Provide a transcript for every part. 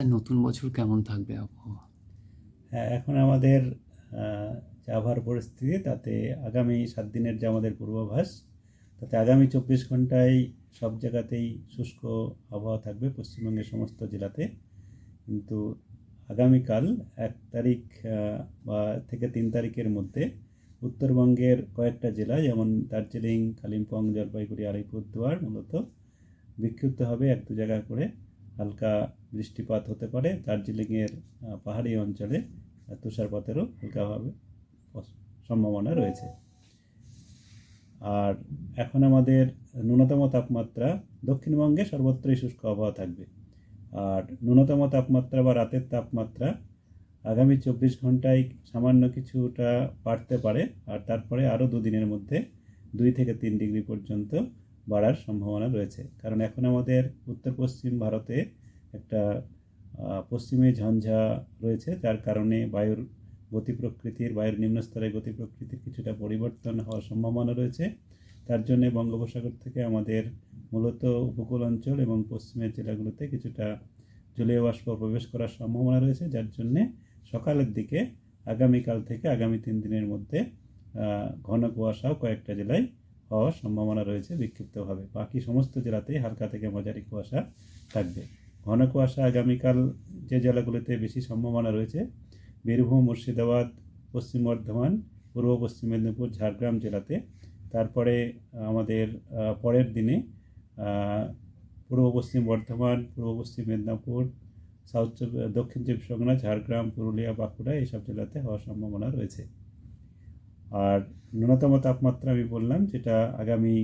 নতুন বছর কেমন থাকবে আবহাওয়া? হ্যাঁ এখন আমাদের যে আবহাওয়ার পরিস্থিতি, তাতে আগামী সাত দিনের যে আমাদের পূর্বাভাস, তাতে আগামী চব্বিশ ঘন্টায় সব জায়গাতেই শুষ্ক আবহাওয়া থাকবে, পশ্চিমবঙ্গের সমস্ত জেলাতে। কিন্তু আগামীকাল এক তারিখ বা থেকে তিন তারিখের মধ্যে উত্তরবঙ্গের কয়েকটা জেলা, যেমন দার্জিলিং, কালিম্পং, জলপাইগুড়ি, আলিপুরদুয়ার, মূলত বিক্ষিপ্ত হবে এক দু জায়গা করে। হালকা বৃষ্টিপাত হতে পারে, দার্জিলিংয়ের পাহাড়ি অঞ্চলে তুষারপাতেরও হালকাভাবে সম্ভাবনা রয়েছে। আর এখন আমাদের ন্যূনতম তাপমাত্রা দক্ষিণবঙ্গে সর্বত্রই শুষ্ক আবহাওয়া থাকবে। আর ন্যূনতম তাপমাত্রা বা রাতের তাপমাত্রা আগামী চব্বিশ ঘন্টায় সামান্য কিছুটা বাড়তে পারে, আর তারপরে আরও দুদিনের মধ্যে দুই থেকে তিন ডিগ্রি পর্যন্ত বাড়ার সম্ভাবনা রয়েছে। কারণ এখন আমাদের উত্তর পশ্চিম ভারতে একটা পশ্চিমে ঝঞ্ঝা রয়েছে, যার কারণে বায়ুর গতি প্রকৃতির, বায়ুর নিম্নস্তরের গতি প্রকৃতির কিছুটা পরিবর্তন হওয়ার সম্ভাবনা রয়েছে। তার জন্য বঙ্গোপসাগর থেকে আমাদের মূলত উপকূল অঞ্চল এবং পশ্চিমের জেলাগুলোতে কিছুটা জলীয় বাষ্প প্রবেশ করার সম্ভাবনা রয়েছে, যার জন্যে সকালের দিকে আগামীকাল থেকে আগামী তিন দিনের মধ্যে ঘন কুয়াশাও কয়েকটা জেলায় হওয়ার সম্ভাবনা রয়েছে বিক্ষিপ্তভাবে। বাকি সমস্ত জেলাতেই হালকা থেকে মাঝারি কুয়াশা থাকবে। ঘন কুয়াশা আগামীকাল যে জেলাগুলিতে বেশি সম্ভাবনা রয়েছে, বীরভূম, মুর্শিদাবাদ, পশ্চিম বর্ধমান, পূর্ব পশ্চিম মেদিনীপুর, ঝাড়গ্রাম জেলাতে। তারপরে আমাদের পরের দিনে পূর্ব পশ্চিম বর্ধমান, পূর্ব পশ্চিম মেদিনীপুর, সাউথ দক্ষিণ চব্বিশ পরগনা, ঝাড়গ্রাম, পুরুলিয়া, বাঁকুড়া এইসব জেলাতে হওয়ার সম্ভাবনা রয়েছে। আর ন্যূনতম তাপমাত্রা আমি বললাম, যেটা আগামী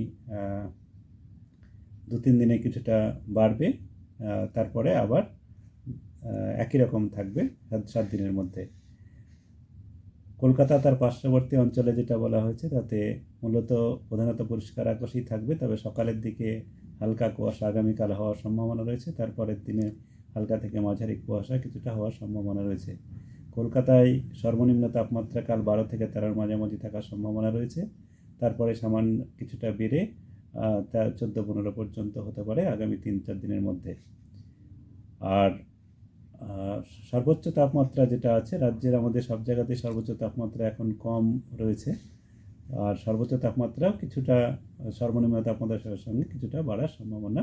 দু তিন দিনে কিছুটা বাড়বে তারপরে আবার একই রকম থাকবে সাত দিনের মধ্যে। কলকাতা তার পার্শ্ববর্তী অঞ্চলে যেটা বলা হয়েছে, তাতে মূলত প্রধানত পরিষ্কার আকাশই থাকবে, তবে সকালের দিকে হালকা কুয়াশা আগামীকাল হওয়ার সম্ভাবনা রয়েছে, তারপরের দিনে হালকা থেকে মাঝারি কুয়াশা কিছুটা হওয়ার সম্ভাবনা রয়েছে। কলকাতায় সর্বনিম্ন তাপমাত্রা কাল বারো থেকে তেরোর মাঝামাঝি থাকার সম্ভাবনা রয়েছে। তারপরে সামান্য কিছুটা বেড়ে তা চোদ্দ পনেরো পর্যন্ত হতে পারে আগামী তিন চার দিনের মধ্যে। আর সর্বোচ্চ তাপমাত্রা যেটা আছে, রাজ্যের আমাদের সব জায়গাতে সর্বোচ্চ তাপমাত্রা এখন কম রয়েছে। আর সর্বোচ্চ তাপমাত্রাও কিছুটা, সর্বনিম্ন তাপমাত্রার সঙ্গে কিছুটা বাড়ার সম্ভাবনা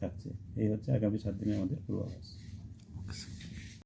থাকছে। এই হচ্ছে আগামী সাত দিনের আমাদের পূর্বাভাস।